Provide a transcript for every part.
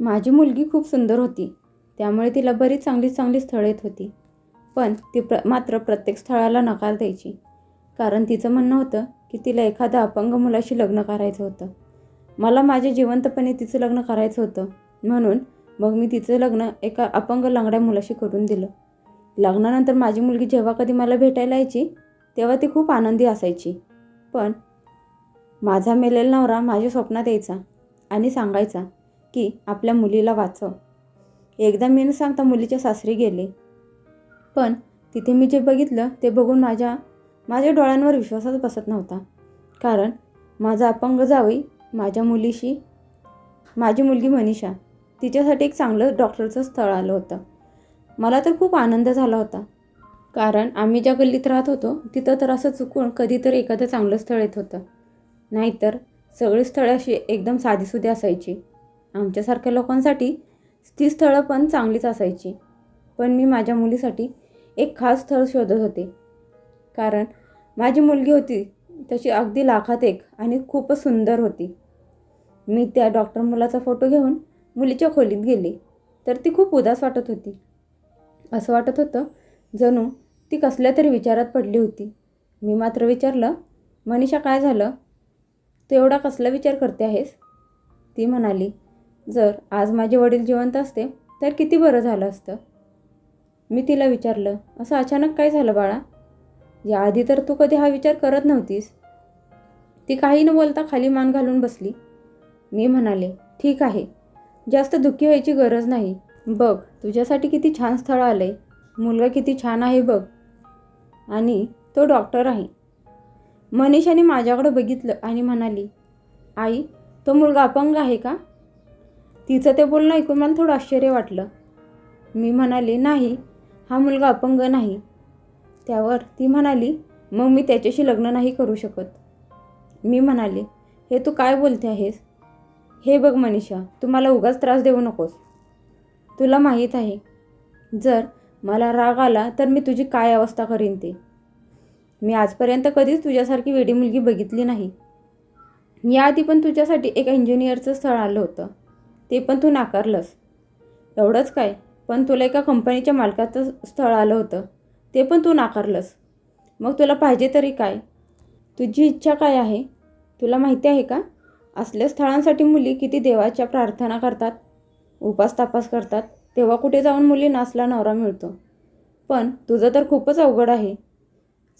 माझी मुलगी खूप सुंदर होती. त्यामुळे तिला बरीच चांगली चांगली स्थळं येत होती. पण ती प्र मात्र प्रत्येक स्थळाला नकार द्यायची. कारण तिचं म्हणणं होतं की तिला एखाद्या अपंग मुलाशी लग्न करायचं होतं. मला माझ्या जिवंतपणे तिचं लग्न करायचं होतं. म्हणून मग मी तिचं लग्न एका अपंग लंगड्या मुलाशी करून दिलं. लग्नानंतर माझी मुलगी जेव्हा कधी मला भेटायला यायची तेव्हा ती खूप आनंदी असायची. पण माझा मेलेला नवरा माझ्या स्वप्नात यायचा आणि सांगायचा की आपल्या मुलीला वाचव. एकदा मी न सांगता मुलीच्या सासरी गेले. पण तिथे मी जे बघितलं ते बघून माझ्या माझ्या डोळ्यांवर विश्वासच बसत नव्हता. कारण माझा अपंग जावई माझ्या मुलीशी माझी मुलगी मनीषा तिच्यासाठी एक चांगलं डॉक्टरचं स्थळ आलं होतं. मला तर खूप आनंद झाला होता. कारण आम्ही ज्या गल्लीत राहत होतो तिथं तर असं चुकून कधीतरी एखादं चांगलं स्थळ येत होतं. नाहीतर सगळी स्थळं अशी एकदम साधीसुधी असायची. आमच्यासारख्या लोकांसाठी ती स्थळं पण चांगलीच असायची. पण मी माझ्या मुलीसाठी एक खास स्थळ शोधत होते. कारण माझी मुलगी होती तशी अगदी लाखात एक आणि खूपच सुंदर होती. मी त्या डॉक्टर मुलाचा फोटो घेऊन मुलीच्या खोलीत गेले तर ती खूप उदास वाटत होती. असं वाटत होतं जणू ती कसल्या तरी विचारात पडली होती. मी मात्र विचारलं मनीषा काय झालं? तू एवढा कसला विचार करते आहेस? ती म्हणाली जर आज माझे वडील जिवंत असते तर किती बरं झालं असतं? मी तिला विचारलं असं अचानक काय झालं बाळा? याआधी तर तू कधी हा विचार करत नव्हतीस. ती काही न बोलता खाली मान घालून बसली. मी म्हणाले ठीक आहे. जास्त दुःखी व्हायची गरज नाही. बघ तुझ्यासाठी किती छान स्थळ आलं आहे मुलगा किती छान आहे बघ. आणि तो डॉक्टर आहे. मनीषाने माझ्याकडं बघितलं आणि म्हणाली आई तो मुलगा अपंग आहे का? तिचं ते बोलणं ऐकून मला थोडं आश्चर्य वाटलं. मी म्हणाले नाही हा मुलगा अपंग नाही. त्यावर ती म्हणाली मग मी त्याच्याशी लग्न नाही करू शकत. मी म्हणाले हे तू काय बोलते आहेस? हे बघ मनीषा तू मला उगाच त्रास देऊ नकोस. तुला माहीत आहे जर मला राग आला तर मी तुझी काय अवस्था करीन ते? मी आजपर्यंत कधीच तुझ्यासारखी वेडी मुलगी बघितली नाही. याआधी पण तुझ्यासाठी एक इंजिनियरचं स्थळ आलं होतं. ते पण तू नाकारलंस. एवढंच काय? पण तुला एका कंपनीच्या मालकाचं स्थळ आलं होतं. ते पण तू नाकारलंस. मग तुला पाहिजे तरी काय? तुझी इच्छा काय आहे? तुला माहिती आहे का? असल्या स्थळांसाठी मुली किती देवाच्या प्रार्थना करतात उपास तापास करतात. तेव्हा कुठे जाऊन मुलींना असला नवरा मिळतो. पण तुझं तर खूपच अवघड आहे.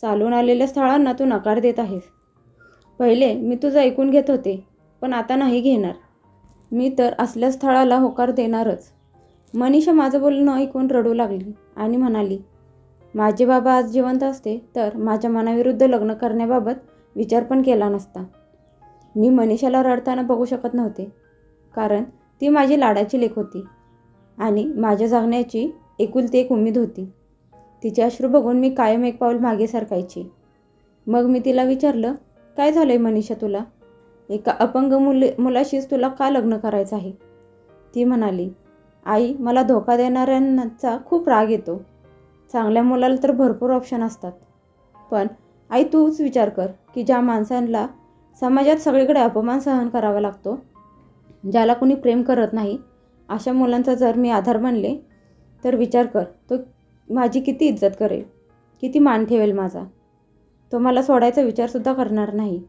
चालून आलेल्या स्थळांना तू नकार देत आहेस. पहिले मी तुझं ऐकून घेत होते पण आता नाही घेणार. मी तर असल्या स्थळाला होकार देणारच. मनीषा माझं बोलणं ऐकून रडू लागली आणि म्हणाली माझे बाबा आज जिवंत असते तर माझ्या मनाविरुद्ध लग्न करण्याबाबत विचार पण केला नसता. मी मनीषाला रडताना बघू शकत नव्हते कारण ती माझी लाडाची लेख होती आणि माझ्या जगण्याची एकुलती एक उमेद होती. तिचे अश्रू बघून मी कायम एक पाऊल मागे सरकायची. मग मी तिला विचारलं काय झालं आहे मनीषा तुला? एका अपंग मुले मुलाशीच तुला का लग्न करायचं आहे? ती म्हणाली आई मला धोका देणाऱ्यांचा खूप राग येतो. चांगल्या मुलाला तर भरपूर ऑप्शन असतात. पण आई तूच विचार कर की ज्या माणसांना समाजात सगळीकडे अपमान सहन करावा लागतो ज्याला कोणी प्रेम करत नाही अशा मुलांचा जर मी आधार बनले तर विचार कर तो माझी किती इज्जत करेल किती मान ठेवेल माझा. तो मला सोडायचा विचारसुद्धा करणार नाही.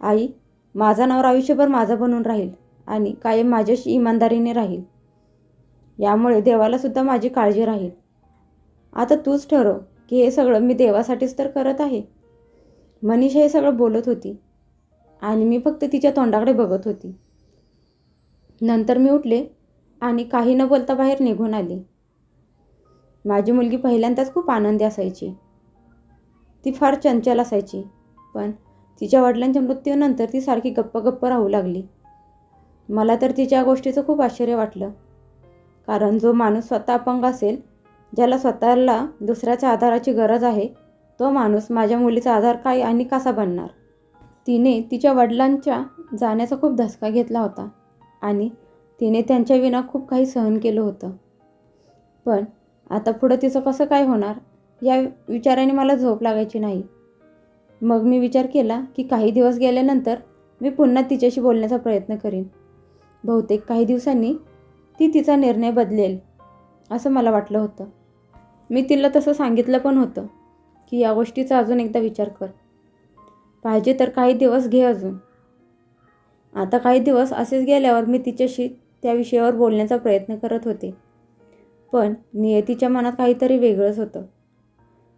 आई माझा नवरा आयुष्यभर माझा बनून राहील आणि कायम माझ्याशी इमानदारीने राहील. यामुळे देवालासुद्धा माझी काळजी राहील. आता तूच ठरव की हे सगळं मी देवासाठीच तर करत आहे. मनीषा हे सगळं बोलत होती आणि मी फक्त तिच्या तोंडाकडे बघत होती. नंतर मी उठले आणि काही न बोलता बाहेर निघून आले. माझी मुलगी पहिल्यांदाच खूप आनंदी असायची. ती फार चंचल असायची पण तिच्या वडिलांच्या मृत्यूनंतर ती सारखी गप्प गप्प राहू लागली. मला तर तिच्या गोष्टीचं खूप आश्चर्य वाटलं. कारण जो माणूस स्वतः अपंग असेल ज्याला स्वतःला दुसऱ्याच्या आधाराची गरज आहे तो माणूस माझ्या मुलीचा आधार काय आणि कसा बनणार? तिने तिच्या वडिलांच्या जाण्याचा खूप धसका घेतला होता आणि तिने त्यांच्या विना खूप काही सहन केलं होतं. पण आता पुढं तिचं कसं काय होणार? या विचाराने मला झोप लागायची नाही. मग मी विचार केला की काही दिवस गेल्यानंतर मी पुन्हा तिच्याशी बोलण्याचा प्रयत्न करीन. बहुतेक काही दिवसांनी ती तिचा निर्णय बदलेल असं मला वाटलं होतं. मी तिला तसं सांगितलं पण होतं की या गोष्टीचा अजून एकदा विचार कर. पाहिजे तर काही दिवस घे अजून. आता काही दिवस असेच गेल्यावर मी तिच्याशी त्या विषयावर बोलण्याचा प्रयत्न करत होते. पण नियतीच्या मनात काहीतरी वेगळंच होतं.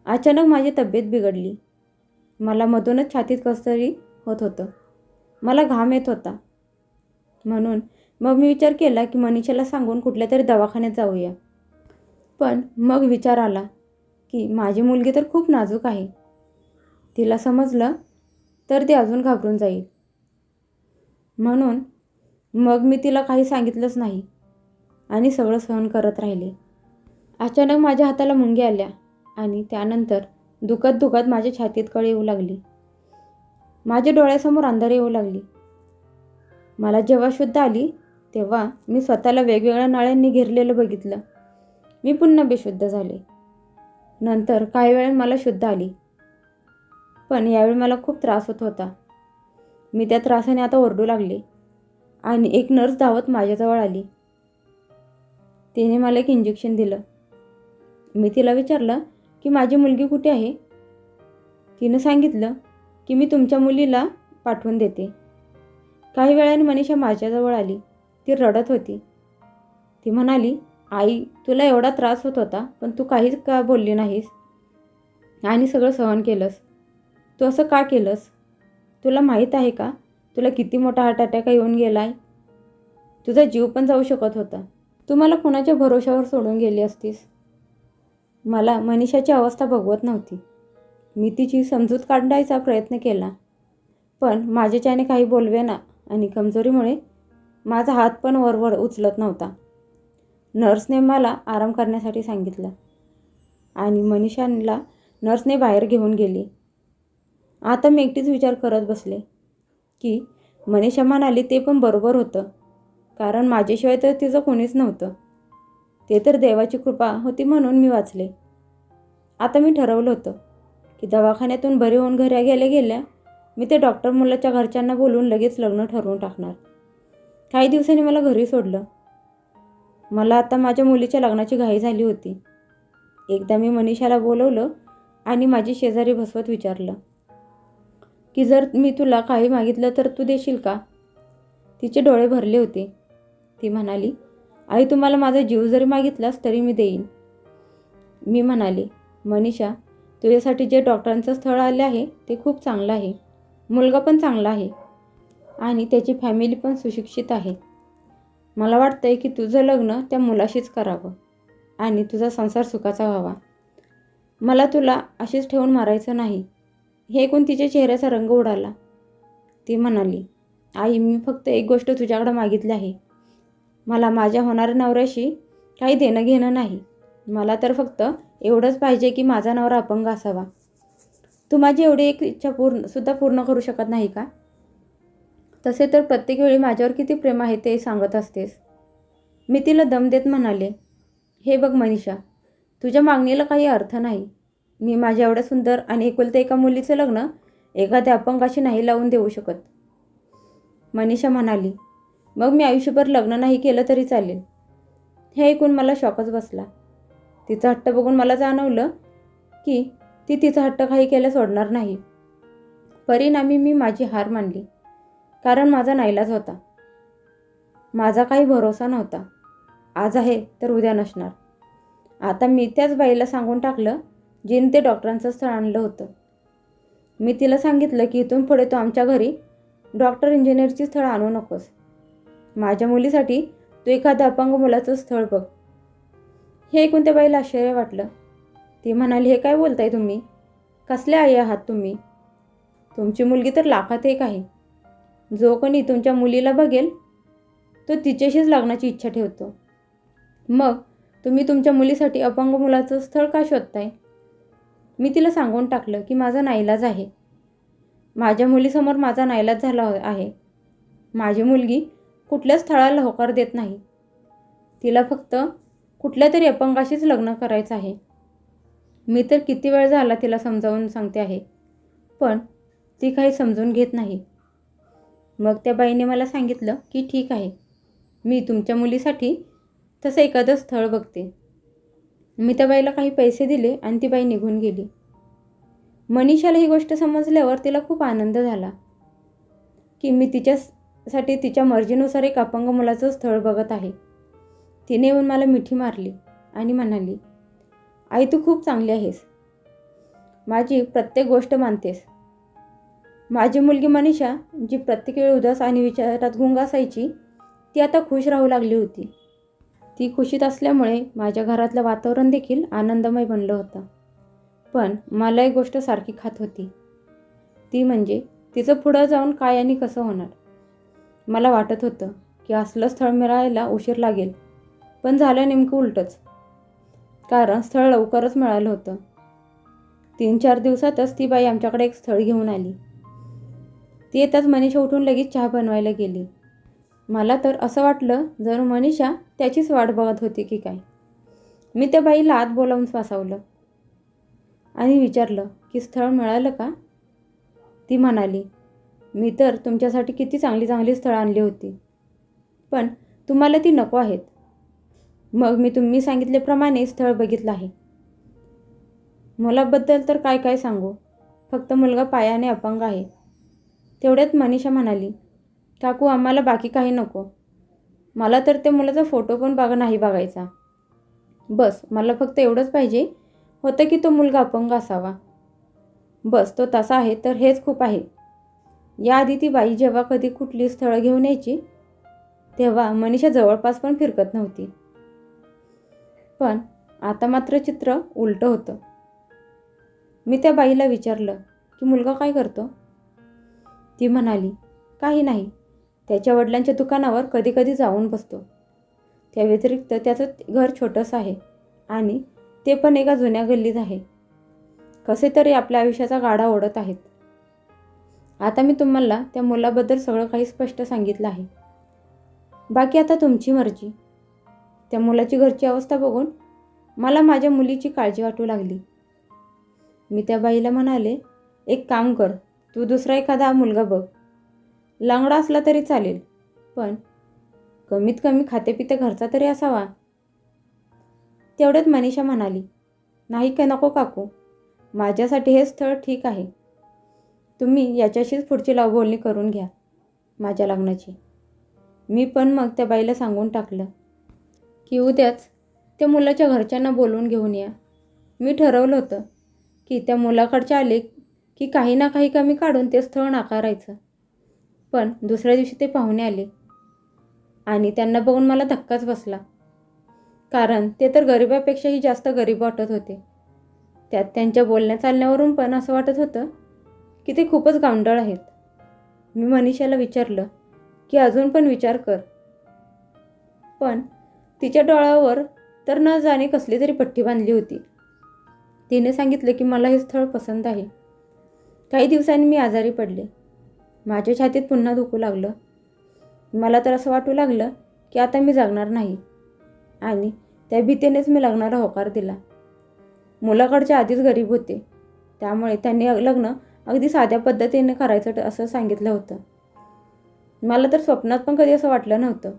अचानक माझी तब्येत बिघडली. मला मधूनच छातीत कसतरी होत होतं. मला घाम येत होता. म्हणून मग मी विचार केला की मनीषाला सांगून कुठल्या तरी दवाखान्यात जाऊया. पण मग विचार आला की माझी मुलगी तर खूप नाजूक आहे. तिला समजलं तर ती अजून घाबरून जाईल. म्हणून मग मी तिला काही सांगितलंच नाही आणि सगळं सहन करत राहिले. अचानक माझ्या हाताला मुंग्या आल्या आणि त्यानंतर दुखत दुखत माझ्या छातीत कळ येऊ लागली. माझ्या डोळ्यासमोर अंधार येऊ लागली. मला जेव्हा शुद्ध आली तेव्हा मी स्वतःला वेगवेगळ्या नळ्यांनी घेरलेलं बघितलं. मी पुन्हा बेशुद्ध झाले. नंतर काही वेळ मला शुद्ध आली. पण यावेळी मला खूप त्रास होत होता. मी त्या त्रासाने आता ओरडू लागले आणि एक नर्स धावत माझ्याजवळ आली. तिने मला एक इंजेक्शन दिलं. मी तिला विचारलं की माझी मुलगी कुठे आहे? तिनं सांगितलं की मी तुमच्या मुलीला पाठवून देते. काही वेळाने मनीषा माझ्याजवळ आली. ती रडत होती. ती म्हणाली आई तुला एवढा त्रास होत होता पण तू काहीच का बोलली नाहीस? आणि सगळं सहन केलंस? तू असं का केलंस? तुला माहीत आहे का? तुला किती मोठा हार्ट अटॅक येऊन गेला आहे तुझा जीव पण जाऊ शकत होता. तू मला कोणाच्या भरोशावर सोडून गेली असतीस? मला मनीषाची अवस्था भगवत नव्हती. मी तिची समजूत काढायचा प्रयत्न केला. पण माझ्याच्याने काही बोलवेना आणि कमजोरीमुळे माझा हात पण वरवर उचलत नव्हता. नर्सने मला आराम करण्यासाठी सांगितलं. आणि मनीषाला नर्सने बाहेर घेऊन गेली. आता मी एकटीच विचार करत बसले की मनीषा म्हणाली ते पण बरोबर होतं. कारण माझ्याशिवाय तर तिचं कोणीच नव्हतं. ते तर देवाची कृपा होती म्हणून मी वाचले. आता मी ठरवलं होतं की दवाखान्यातून बरे होऊन घरी गेल्या गेल्या मी ते डॉक्टर मुलाच्या घरच्यांना बोलून लगेच लग्न ठरवून टाकणार. काही दिवसांनी मला घरी सोडलं. मला आता माझ्या मुलीच्या लग्नाची घाई झाली होती. एकदा मी मनीषाला बोलवलं आणि माझी शेजारी बसवत विचारलं की जर मी तुला काही मागितलं तर तू देशील का? तिचे डोळे भरले होते. ती म्हणाली आई तुम्हाला माझा जीव जरी मागितलास तरी मी देईन. मी म्हणाले मनीषा तुझ्यासाठी जे डॉक्टरांचं स्थळ आले आहे ते खूप चांगलं आहे. मुलगा पण चांगला आहे. आणि त्याची फॅमिली पण सुशिक्षित आहे. मला वाटतंय की तुझं लग्न त्या मुलाशीच करावं. आणि तुझा संसार सुखाचा व्हावा. मला तुला अशीच ठेवून मारायचं नाही. हे ऐकून तिच्या चेहऱ्याचा रंग उडाला. ती म्हणाली आई मी फक्त एक गोष्ट तुझ्याकडं मागितली आहे. मला माझ्या होणाऱ्या नवऱ्याशी काही देणं घेणं नाही. मला तर फक्त एवढंच पाहिजे की माझा नवरा अपंग असावा. तू माझी एवढी एक इच्छा पूर्ण सुद्धा पूर्ण करू शकत नाही का? तसे तर प्रत्येक वेळी माझ्यावर किती प्रेम आहे ते सांगत असतेस. मी तिला दम देत म्हणाले हे बघ मनीषा तुझ्या मागणीला काही अर्थ नाही. मी माझ्या एवढ्या सुंदर आणि एकुलत्या एका मुलीचं लग्न एखाद्या अपंगाशी नाही लावून देऊ शकत. मनीषा म्हणाली मग मी आयुष्यभर लग्न नाही केलं तरी चालेल. हे ऐकून मला शॉकच बसला. तिचा हट्ट बघून मला जाणवलं की ती तिचा हट्ट काही केलं सोडणार नाही. परिणामी मी माझी हार मानली कारण माझा नाईलाज होता. माझा काही भरोसा नव्हता. आज आहे तर उद्या नसणार. आता मी त्याच बाईला सांगून टाकलं जिने ते डॉक्टरांचं स्थळ आणलं होतं. मी तिला सांगितलं की इथून पुढे तू आमच्या घरी डॉक्टर इंजिनियरची स्थळ आणू नकोस. माझ्या मुलीसाठी तू एखादा अपंग मुलाचं स्थळ बघ. हे ऐकून त्या बाईला आश्चर्य वाटलं. ती म्हणाली हे काय बोलताय तुम्ही? कसले आई आहात तुम्ही? तुमची मुलगी तर लाखात एक आहे. जो कोणी तुमच्या मुलीला बघेल तो तिच्याशीच लग्नाची इच्छा ठेवतो. मग तुम्ही तुमच्या मुलीसाठी अपंग मुलाचं स्थळ का शोधताय? मी तिला सांगून टाकलं की माझा नाईलाज आहे. माझ्या मुलीसमोर माझा नाईलाज झाला आहे. माझी मुलगी कुठल्याच स्थळाला होकार देत नाही. तिला फक्त कुठल्या तरी अपंगाशीच लग्न करायचं आहे. मी तर किती वेळ झाला तिला समजावून सांगते आहे पण ती काही समजून घेत नाही. मग त्या बाईने मला सांगितलं की ठीक आहे मी तुमच्या मुलीसाठी तसं एखादं स्थळ बघते. मी त्या बाईला काही पैसे दिले आणि ती बाई निघून गेली. मनीषाला ही गोष्ट समजल्यावर तिला खूप आनंद झाला की मी साठी तिच्या मर्जीनुसार एक अपंग मुलाचं स्थळ बघत आहे. तिने येऊन मला मिठी मारली आणि म्हणाली आई तू खूप चांगली आहेस. माझी प्रत्येक गोष्ट मानतेस. माझी मुलगी मनीषा जी प्रत्येक वेळी उदास आणि विचारात गुंग असायची ती आता खुश राहू लागली होती. ती खुशीत असल्यामुळे माझ्या घरातलं वातावरण देखील आनंदमय बनलं होतं. पण मला एक गोष्ट सारखी खात होती. ती म्हणजे तिचं पुढं जाऊन काय आणि कसं होणार? मला वाटत होतं की असलं स्थळ मिळायला उशीर लागेल पण झालं नेमकं उलटंच. कारण स्थळ लवकरच मिळालं होतं. तीन चार दिवसातच ती बाई आमच्याकडे एक स्थळ घेऊन आली. ती येताच मनीषा उठून लगेच चहा बनवायला गेली. मला तर असं वाटलं जर मनीषा त्याचीच वाट बघत होती की काय. मी त्या बाईला आत बोलावून फासावलं आणि विचारलं की स्थळ मिळालं का? ती म्हणाली मी तर तुमच्यासाठी किती चांगली चांगली स्थळं आणली होती. पण तुम्हाला ती नको आहेत. मग मी तुम्ही सांगितल्याप्रमाणे स्थळ बघितलं आहे. मुलाबद्दल तर काय काय सांगू? फक्त मुलगा पायाने अपंग आहे. तेवढ्यात मनीषा म्हणाली काकू आम्हाला बाकी काही नको. मला तर त्या मुलाचा फोटो पण बघा नाही बघायचा. बस मला फक्त एवढंच पाहिजे होतं की तो मुलगा अपंग असावा. बस तो तसा आहे तर हेच खूप आहे. याआधी ती बाई जेव्हा कधी कुठली स्थळं घेऊन यायची तेव्हा मनीषा जवळपास पण फिरकत नव्हती. पण आता मात्र चित्र उलटं होतं. मी त्या बाईला विचारलं की मुलगा काय करतो? ती म्हणाली काही नाही. त्याच्या वडिलांच्या दुकानावर कधी कधी जाऊन बसतो. त्या व्यतिरिक्त त्याचं घर छोटंसं आहे आणि ते पण एका जुन्या गल्लीत आहे. कसे तरी आपल्या आयुष्याचा गाडा ओढत आहेत. आता मी तुम्हाला त्या मुलाबद्दल सगळं काही स्पष्ट सांगितलं आहे. बाकी आता तुमची मर्जी. त्या मुलाची घरची अवस्था बघून मला माझ्या मुलीची काळजी वाटू लागली. मी त्या बाईला म्हणाले एक काम कर तू दुसरा एखादा मुलगा बघ. लांगडा असला तरी चालेल पण कमीत कमी खातेपिते घरचा तरी असावा. तेवढ्यात मनीषा म्हणाली नाही का नको काकू? माझ्यासाठी हे स्थळ ठीक आहे. तुम्ही याच्याशीच पुढची लावबोलणी करून घ्या माझ्या लग्नाची. मी पण मग त्या बाईला सांगून टाकलं की उद्याच त्या मुलाच्या घरच्यांना बोलवून घेऊन या. मी ठरवलं होतं की त्या मुलाकडचे आले की काही ना काही कमी काढून ते स्थळ नाकारायचं. पण दुसऱ्या दिवशी ते पाहुणे आले आणि त्यांना बघून मला धक्काच बसला. कारण ते तर गरिबापेक्षाही जास्त गरीब वाटत होते. त्यात त्यांच्या बोलण्या चालण्यावरून पण असं वाटत होतं की ते खूपच गावंडळ आहेत. मी मनीषाला विचारलं की अजून पण विचार कर. पण तिच्या डोळ्यावर तर न जाणे कसली तरी पट्टी बांधली होती. तिने सांगितलं की मला हे स्थळ पसंत आहे. काही दिवसांनी मी आजारी पडले. माझ्या छातीत पुन्हा दुखू लागलं. मला तर असं वाटू लागलं की आता मी जगणार नाही. आणि त्या भीतीनेच मी लग्नाला होकार दिला. मुलाकडचे आधीच गरीब होते. त्यामुळे त्यांनी लग्न अगदी साध्या पद्धतीने करायचं असं सांगितलं होतं. मला तर स्वप्नात पण कधी असं वाटलं नव्हतं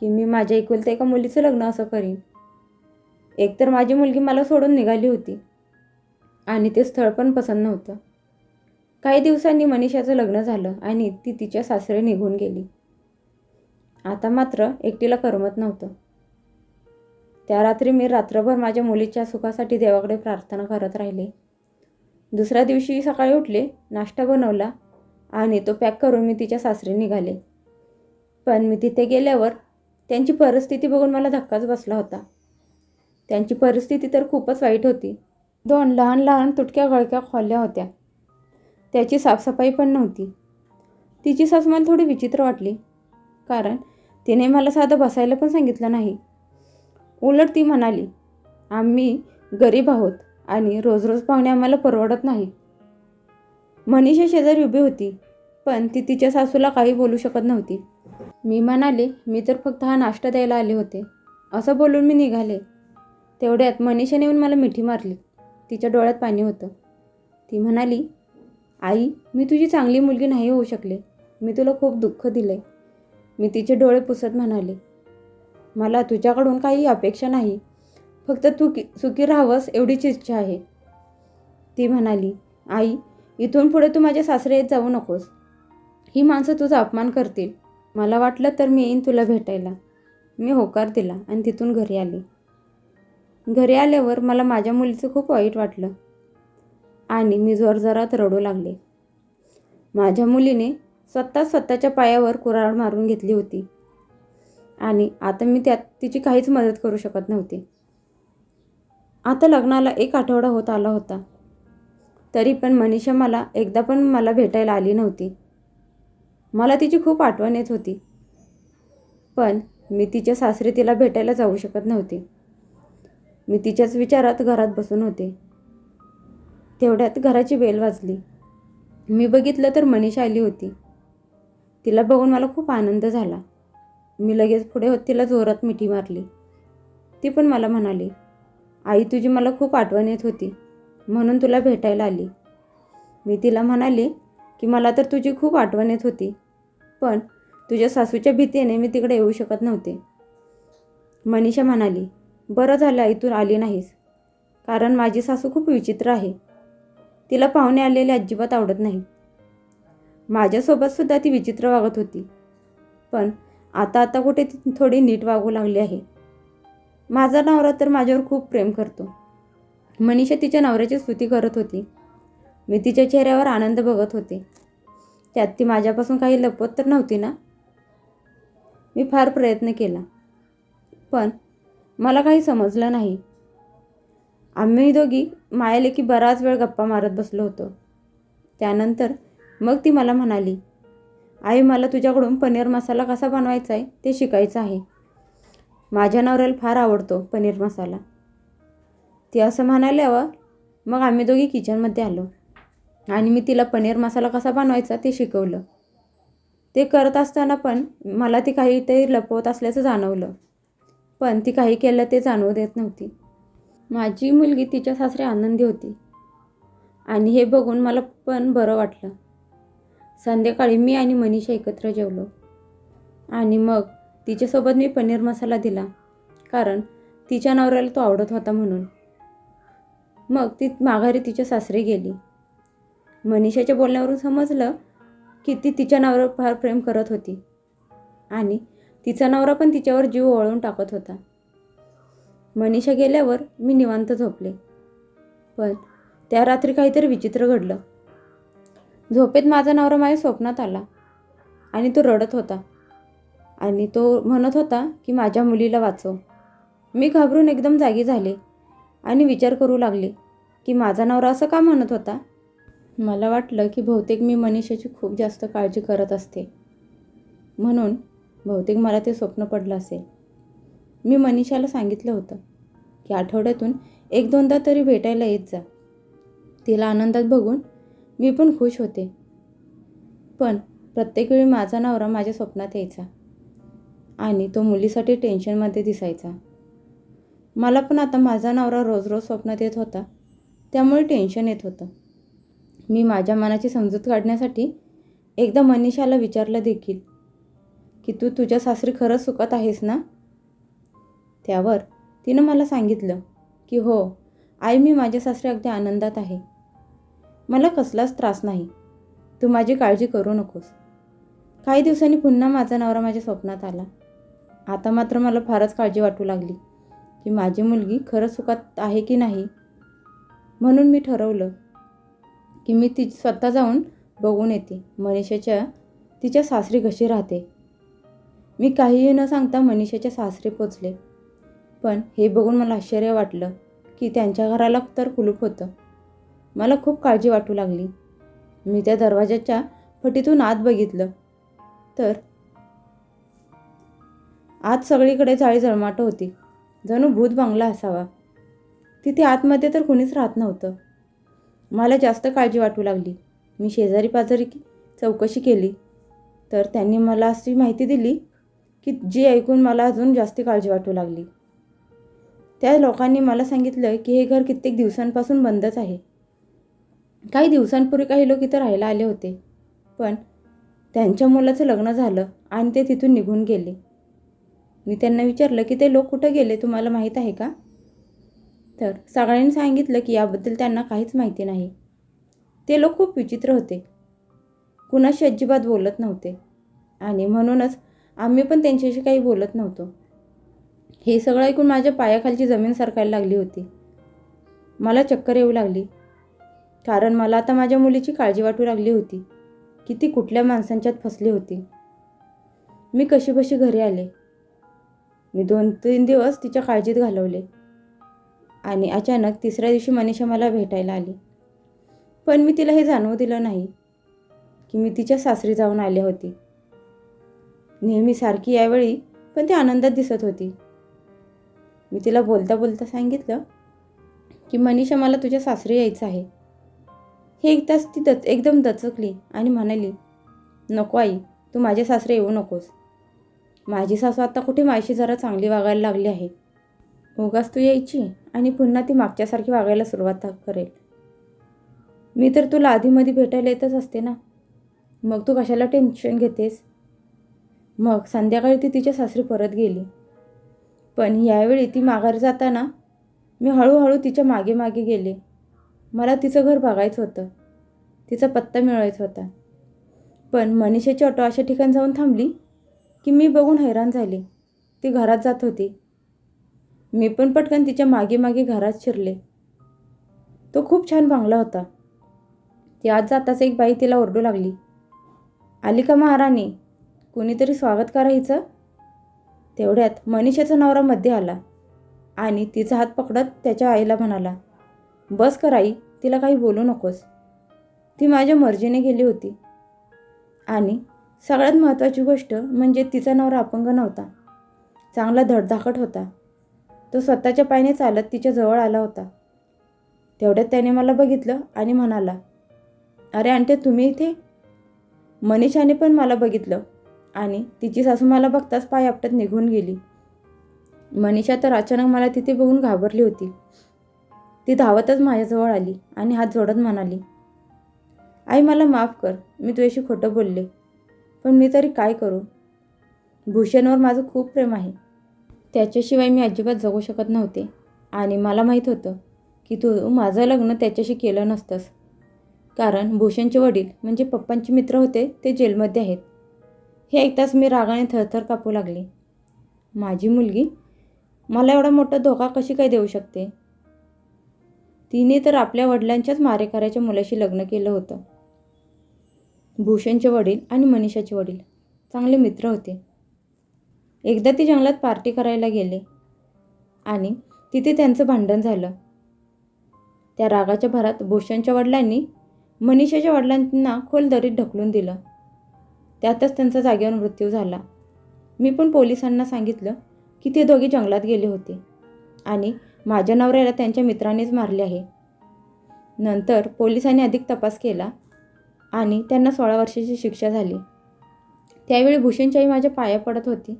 की मी माझ्या एकुलत्या एका मुलीचं लग्न असं करीन. एकतर माझी मुलगी मला सोडून निघाली होती आणि ते स्थळ पण पसंत नव्हतं. काही दिवसांनी मनीषाचं लग्न झालं आणि ती तिच्या सासरे निघून गेली. आता मात्र एकटीला करमत नव्हतं. त्या रात्री मी रात्रभर माझ्या मुलीच्या सुखासाठी देवाकडे प्रार्थना करत राहिले. दुसऱ्या दिवशी सकाळी उठले नाश्ता बनवला आणि तो पॅक करून मी तिच्या सासरी निघाले. पण मी तिथे गेल्यावर त्यांची परिस्थिती बघून मला धक्काच बसला होता. त्यांची परिस्थिती तर खूपच वाईट होती. दोन लहान लहान तुटक्या गळक्या खोल्या होत्या. त्याची साफसफाई पण नव्हती. तिची सास मला थोडी विचित्र वाटली कारण तिने मला साधं बसायला पण सांगितलं नाही. उलट ती म्हणाली आम्ही गरीब आहोत. आणि रोज रोज पाहुणे आम्हाला परवडत नाही. मनीषा शेजारी उभी होती पण ती तिच्या सासूला काही बोलू शकत नव्हती. मी म्हणाले मी तर फक्त हा नाश्ता द्यायला आले होते. असं बोलून मी निघाले. तेवढ्यात मनीषाने येऊन मला मिठी मारली. तिच्या डोळ्यात पाणी होतं. ती म्हणाली आई मी तुझी चांगली मुलगी नाही होऊ शकले. मी तुला खूप दुःख दिले मी तिचे डोळे पुसत म्हणाले मला तुझ्याकडून काही अपेक्षा नाही. फक्त तू की सुखी राहावंस एवढीच इच्छा आहे. ती म्हणाली आई इथून पुढे तू माझ्या सासरे येत जाऊ नकोस. ही माणसं तुझा अपमान करतील. मला वाटलं तर मी येईन तुला भेटायला. मी होकार दिला आणि तिथून घरी आले. घरी आल्यावर मला माझ्या मुलीचं खूप वाईट वाटलं आणि मी जोरजोरात रडू लागले. माझ्या मुलीने स्वतः स्वतःच्या पायावर कुऱ्हाड मारून घेतली होती आणि आता मी त्यात तिची काहीच मदत करू शकत नव्हते. आता लग्नाला एक आठवडा होत आला होता. तरी पण मनीषा मला एकदा पण मला भेटायला आली नव्हती. मला तिची खूप आठवण येत होती. पण मी तिच्या सासरी तिला भेटायला जाऊ शकत नव्हते. मी तिच्याच विचारात घरात बसून होते. तेवढ्यात घराची बेल वाजली. मी बघितलं तर मनीषा आली होती. तिला बघून मला खूप आनंद झाला. मी लगेच पुढे होत तिला जोरात मिठी मारली. ती पण मला म्हणाली आई तुझी मला खूप आठवण येत होती म्हणून तुला भेटायला आली. मी तिला म्हणाले की मला तर तुझी खूप आठवण येत होती पण तुझ्या सासूच्या भीतीने मी तिकडे येऊ शकत नव्हते. मनीषा म्हणाली बरं झालं आई तू आली नाहीस कारण माझी सासू खूप विचित्र आहे. तिला पाहुणे आलेले अजिबात आवडत नाही. माझ्यासोबतसुद्धा ती विचित्र वागत होती पण आता आता कुठे ती थोडी नीट वागू लागली आहे. माझा नवरा तर माझ्यावर खूप प्रेम करतो. मनीषा तिच्या नवऱ्याची स्तुती करत होती. मी तिच्या चेहऱ्यावर आनंद बघत होते. त्यात ती माझ्यापासून काही लपवत तर नव्हती ना? मी फार प्रयत्न केला. पण मला काही समजलं नाही. आम्ही दोघी मायाले की बराच वेळ गप्पा मारत बसलो होतो. त्यानंतर मग ती मला म्हणाली आई मला तुझ्याकडून पनीर मसाला कसा बनवायचा आहे ते शिकायचं आहे. माझ्या नवऱ्याला फार आवडतो पनीर मसाला. ती असं म्हणाल्यावर मग आम्ही दोघी किचनमध्ये आलो. आणि मी तिला पनीर मसाला कसा बनवायचा ते शिकवलं. ते करत असताना पण मला ती काहीतरी लपवत असल्याचं जाणवलं. पण ती काही केलं ते जाणवू देत नव्हती. माझी मुलगी तिच्या सासरे आनंदी होती. आणि हे बघून मला पण बरं वाटलं. संध्याकाळी मी आणि मनीषा एकत्र जेवलो. आणि मग तिच्यासोबत मी पनीर मसाला दिला कारण तिच्या नवऱ्याला तो आवडत होता म्हणून. मग ती माघारी तिच्या सासरी गेली. मनीषाच्या बोलण्यावरून समजलं की ती तिच्या नवऱ्यावर फार प्रेम करत होती आणि तिचा नवरा पण तिच्यावर जीव ओळून टाकत होता. मनीषा गेल्यावर मी निवांत झोपले. पण त्या रात्री काहीतरी विचित्र घडलं. झोपेत माझा नवरा माझ्या स्वप्नात आला आणि तो रडत होता. आणि तो म्हणत होता की माझ्या मुलीला वाचव. मी घाबरून एकदम जागी झाले आणि विचार करू लागले की माझा नवरा असं का म्हणत होता? मला वाटलं की बहुतेक मी मनीषाची खूप जास्त काळजी करत असते. म्हणून बहुतेक मला ते स्वप्न पडलं असेल. मी मनीषाला सांगितलं होतं की आठवड्यातून एक दोनदा तरी भेटायला येत जा. तिला आनंदात बघून मी पण खुश होते. पण प्रत्येक वेळी माझा नवरा माझ्या स्वप्नात यायचा. आणि तो मुलीसाठी टेन्शनमध्ये दिसायचा. मला पण आता माझा नवरा रोज रोज स्वप्नात येत होता. त्यामुळे टेन्शन येत होतं. मी माझ्या मनाची समजूत काढण्यासाठी एकदा मनीषाला विचारलं देखील की तू तुझ्या सासरी खरंच सुखात आहेस ना? त्यावर तिनं मला सांगितलं की हो आई मी माझ्या सासरी अगदी आनंदात आहे. मला कसलाच त्रास नाही. तू माझी काळजी करू नकोस. काही दिवसांनी पुन्हा माझा नवरा माझ्या स्वप्नात आला. आता मात्र मला फारच काळजी वाटू लागली की माझी मुलगी खरंच सुखात आहे की नाही म्हणून मी ठरवलं की मी ती स्वतः जाऊन बघून येते. मनीषाच्या तिच्या सासरी कशी राहते? मी काहीही न सांगता मनीषाच्या सासरी पोचले. पण हे बघून मला आश्चर्य वाटलं की त्यांच्या घराला तर कुलूप होतं. मला खूप काळजी वाटू लागली. मी त्या दरवाजाच्या फटीतून आत बघितलं. तर आत सगळीकडे जाळी जळमाट होती. जणू भूत बंगला असावा. तिथे आतमध्ये तर कुणीच राहत नव्हतं. मला जास्त काळजी वाटू लागली. मी शेजारी पाजारी चौकशी केली. तर त्यांनी मला अशी माहिती दिली की जी ऐकून मला अजून जास्त काळजी वाटू लागली. त्या लोकांनी मला सांगितलं की हे घर कित्येक दिवसांपासून बंदच आहे. काही दिवसांपूर्वी काही लोक इथं राहायला आले होते. पण त्यांच्या मुलाचं लग्न झालं आणि ते तिथून निघून गेले. मी त्यांना विचारलं की ते लोक कुठं गेले तुम्हाला माहीत आहे का? तर सगळ्यांनी सांगितलं की याबद्दल त्यांना काहीच माहिती नाही. ते लोक खूप विचित्र होते. कुणाशी अजिबात बोलत नव्हते. आणि म्हणूनच आम्ही पण त्यांच्याशी काही बोलत नव्हतो. हे सगळं ऐकून माझ्या पायाखालची जमीन सरकायला लागली होती. मला चक्कर येऊ लागली. कारण मला आता माझ्या मुलीची काळजी वाटू लागली होती की ती कुठल्या माणसांच्यात फसली होती. मी कशीबशी घरी आले. मी दोन तीन दिवस तिच्या काळजीत घालवले. आणि अचानक तिसऱ्या दिवशी मनीषा मला भेटायला आली. पण मी तिला हे जाणवू दिलं नाही की मी तिच्या सासरी जाऊन आले होती. नेहमी सारखी यावेळी पण ती आनंदात दिसत होती. मी तिला बोलता बोलता सांगितलं की मनीषा मला तुझ्या सासरी यायचं आहे. हे एकदाच ती दच एकदम दचकली आणि म्हणाली नको आई तू माझ्या सासरे येऊ नकोस. माझी सासू आता कुठे माझी जरा चांगली वागायला लागली आहे. उगाच तू यायची आणि पुन्हा ती मागच्यासारखी वागायला सुरुवात करेल. मी तर तुला आधीमध्ये भेटायला येतच असते ना. मग तू कशाला टेन्शन घेतेस? मग संध्याकाळी ती तिच्या सासरी परत गेली. पण यावेळी ती माघारी जाताना मी हळूहळू तिच्यामागे मागे गेले. मला तिचं घर बघायचं होतं. तिचा पत्ता मिळवायचा होता. पण मनीषाची ऑटो अशा ठिकाणी जाऊन थांबली की मी बघून हैराण झाले. ती घरात जात होती. मी पण पटकन तिच्यामागे मागे घरात शिरले. तो खूप छान बांगला होता. ती आज जाताच एक बाई तिला ओरडू लागली. आली का महाराणी? कोणीतरी स्वागत करायचं? तेवढ्यात मनीषाचा नवरा मध्ये आला आणि तिचा हात पकडत त्याच्या आईला म्हणाला बस कर आई तिला काही बोलू नकोस. ती माझ्या मर्जीने गेली होती. आणि सगळ्यात महत्त्वाची गोष्ट म्हणजे तिचा नवरा अपंग नव्हता. चांगला धडधाकट होता. तो स्वतःच्या पायाने चालत तिच्या जवळ आला होता. तेवढ्यात त्याने मला बघितलं आणि म्हणाला अरे आंटे तुम्ही इथे? मनीषाने पण मला बघितलं आणि तिची सासू मला बघताच पाय आपटत निघून गेली. मनीषा तर अचानक मला तिथे बघून घाबरली होती. ती धावतच माझ्याजवळ आली आणि हात जोडत म्हणाली आई मला माफ कर. मी तुझ्याशी खोटं बोलले. पण मी तरी काय करू? भूषणवर माझं खूप प्रेम आहे. त्याच्याशिवाय मी अजिबात जगू शकत नव्हते. आणि मला माहीत होतं की तू माझं लग्न त्याच्याशी केलं नसतंस. कारण भूषणचे वडील म्हणजे पप्पांचे मित्र होते ते जेलमध्ये आहेत. हे ऐकताच मी रागाने थरथर कापू लागले. माझी मुलगी मला एवढा मोठा धोका कशी काय देऊ शकते? तिने तर आपल्या वडिलांच्याच मारेकऱ्याच्या मुलाशी लग्न केलं होतं. भूषणचे वडील आणि मनीषाचे वडील. चांगले मित्र होते. एकदा ती जंगलात पार्टी करायला गेले आणि तिथे त्यांचं भांडण झालं. त्या रागाच्या भरात भूषणच्या वडिलांनी मनीषाच्या वडिलांना खोल दरीत ढकलून दिलं. त्यातच त्यांचा जागेवर मृत्यू झाला. मी पण पोलिसांना सांगितलं की ते दोघे जंगलात गेले होते आणि माझ्या नवऱ्याला त्यांच्या मित्रानेच मारले आहे. नंतर पोलिसांनी अधिक तपास केला आणि त्यांना सोळा वर्षाची शिक्षा झाली. त्यावेळी भूषणच्याही माझ्या पाया पडत होती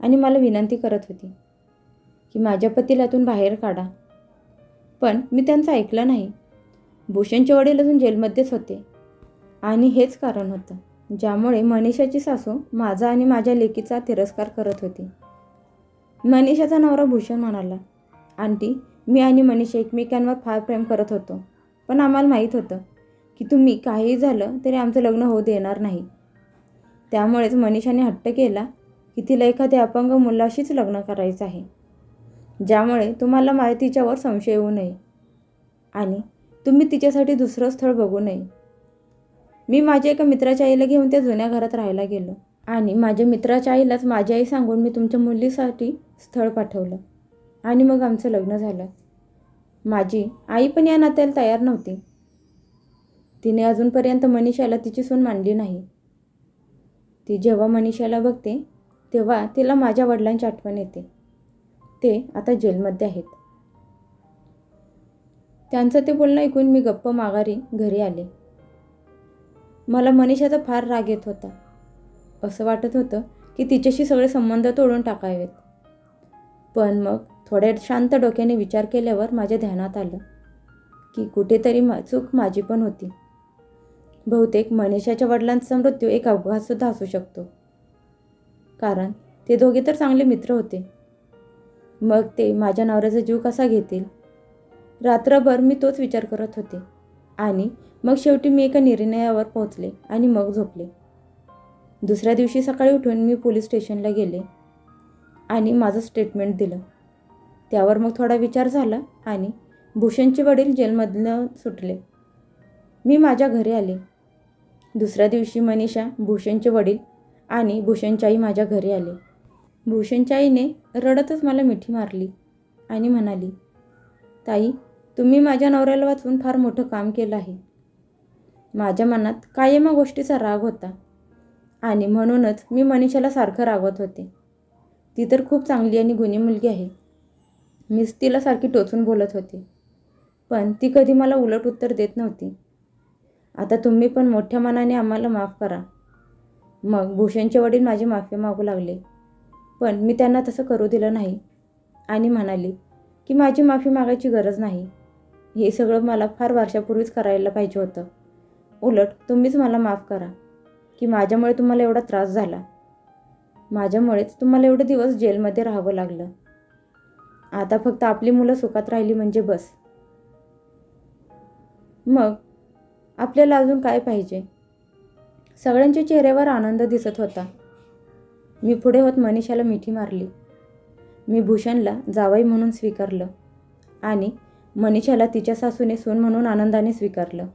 आणि मला विनंती करत होती की माझ्या पतीलातून बाहेर काढा. पण मी त्यांचं ऐकलं नाही. भूषणचे वडील अजून जेलमध्येच होते आणि हेच कारण होतं ज्यामुळे मनीषाची सासू माझा आणि माझ्या लेकीचा तिरस्कार करत होती. मनीषाचा नवरा भूषण म्हणाला आंटी मी आणि मनीषा एकमेकांवर फार प्रेम करत होतो पण आम्हाला माहीत होतं की तुम्ही काहीही झालं तरी आमचं लग्न होऊ देणार नाही. त्यामुळेच मनीषाने हट्ट केला की तिला एखाद्या अपंग मुलाशीच लग्न करायचं आहे ज्यामुळे तुम्हाला मा तिच्यावर संशय येऊ नये आणि तुम्ही तिच्यासाठी दुसरं स्थळ बघू नये. मी माझ्या एका मित्राच्या आईला घेऊन त्या जुन्या घरात राहायला गेलो आणि माझ्या मित्राच्या आईलाच माझी आई सांगून मी तुमच्या मुलीसाठी स्थळ पाठवलं आणि मग आमचं लग्न झालं. माझी आई पण या नात्याला तयार नव्हती. तिने अजूनपर्यंत मनीषाला तिची सून मांडली नाही. ती जेव्हा मनीषाला बघते तेव्हा तिला माझ्या वडिलांची आठवण येते. ते आता जेलमध्ये आहेत. त्यांचं ते बोलणं ऐकून मी गप्प माघारी घरी आले. मला मनीषाचा फार राग येत होता. असं वाटत होतं की तिच्याशी सगळे संबंध तोडून टाकावेत. पण मग थोड्या शांत डोक्याने विचार केल्यावर माझ्या ध्यानात आलं की कुठेतरी मा चूक माझी पण होती. बहुतेक मनीषाच्या वडिलांचा मृत्यू एक अपघातसुद्धा असू शकतो. कारण ते दोघे तर चांगले मित्र होते. मग ते माझ्या नवऱ्याचा जीव कसा घेतील? रात्रभर मी तोच विचार करत होते. आणि मग शेवटी मी एका निर्णयावर पोहोचले आणि मग झोपले. दुसऱ्या दिवशी सकाळी उठून मी पोलीस स्टेशनला गेले आणि माझं स्टेटमेंट दिलं. त्यावर मग थोडा विचार झाला आणि भूषणचे वडील जेलमधनं सुटले. मी माझ्या घरी आले. दुसऱ्या दिवशी मनीषा भूषणचे वडील आणि भूषणच्या आई माझ्या घरी आले. भूषणच्याईने रडतच मला मिठी मारली आणि म्हणाली ताई तुम्ही माझ्या नवऱ्याला वाचून फार मोठं काम केलं आहे. माझ्या मनात कायमा गोष्टीचा राग होता आणि म्हणूनच मी मनीषाला सारखं रागवत होते. ती तर खूप चांगली आणि गुणी मुलगी आहे. मीच तिला सारखी टोचून बोलत होते. पण ती कधी मला उलट उत्तर देत नव्हती. आता तुम्ही पण मोठ्या मनाने आम्हाला माफ करा. मग भूषणचे वडील माझी माफी मागू लागले. पण मी त्यांना तसं करू दिलं नाही. आणि म्हणाली की माझी माफी मागायची गरज नाही. हे सगळं मला फार वर्षापूर्वीच करायला पाहिजे होतं. उलट तुम्हीच मला माफ करा की माझ्यामुळे तुम्हाला एवढा त्रास झाला. माझ्यामुळेच तुम्हाला एवढे दिवस जेलमध्ये राहावं लागलं. आता फक्त आपली मुलं सुखात राहिली म्हणजे बस. मग आपल्याला अजून काय पाहिजे? सगळ्यांच्या चेहऱ्यावर आनंद दिसत होता. मी पुढे होत मनीषाला मिठी मारली. मी भूषणला जावई म्हणून स्वीकारलं आणि मनीषाला तिच्या सासूने सून म्हणून आनंदाने स्वीकारलं.